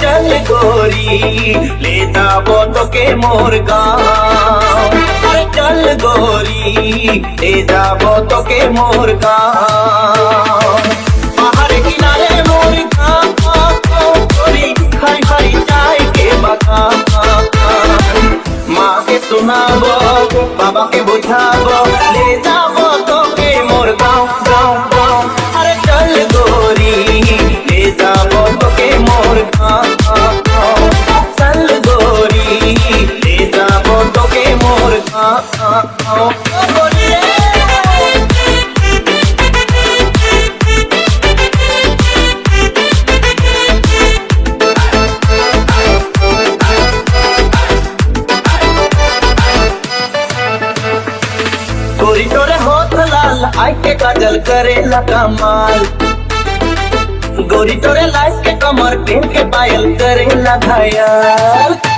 চল গোরি লে যাব তোকে মোর গাঁও চল গোরি লে যাব তোকে মোর গাঁও পাহাড় কিনারে মোর গাঁও গোরি হাই মাকে বাবাকে বোঝাবো যাব आई के काजल करेला कमाल। गोरी तोरे लाइफ के कमर, पेन के पायल करेला घायल।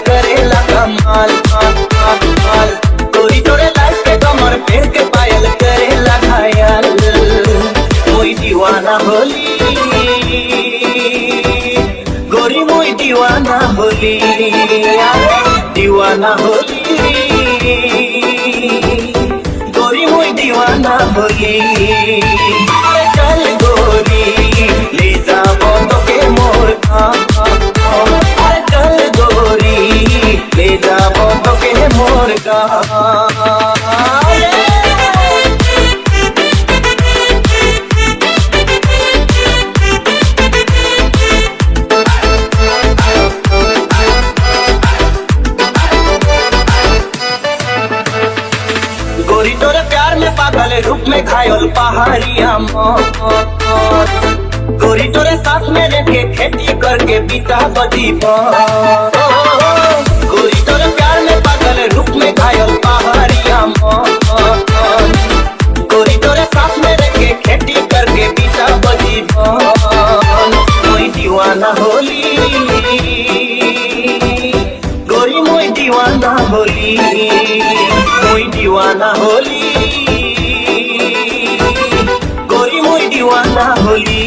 के काजल करेला कमाल माल, माल, माल। गोरी तोरे लाइफ के कमर पेन के पायल करेला घायल कोई दीवाना होली गोरी मुई दीवाना होली दीवाना होली गोरी मुई दीवाना होली गोरी तोरे प्यार में पागल रूप में घायल पहाड़िया गोरी तोरे साथ में रखे खेती करके बीता बजी মই দিওয়ানা হলি। করি মই দিওয়ানা হলি।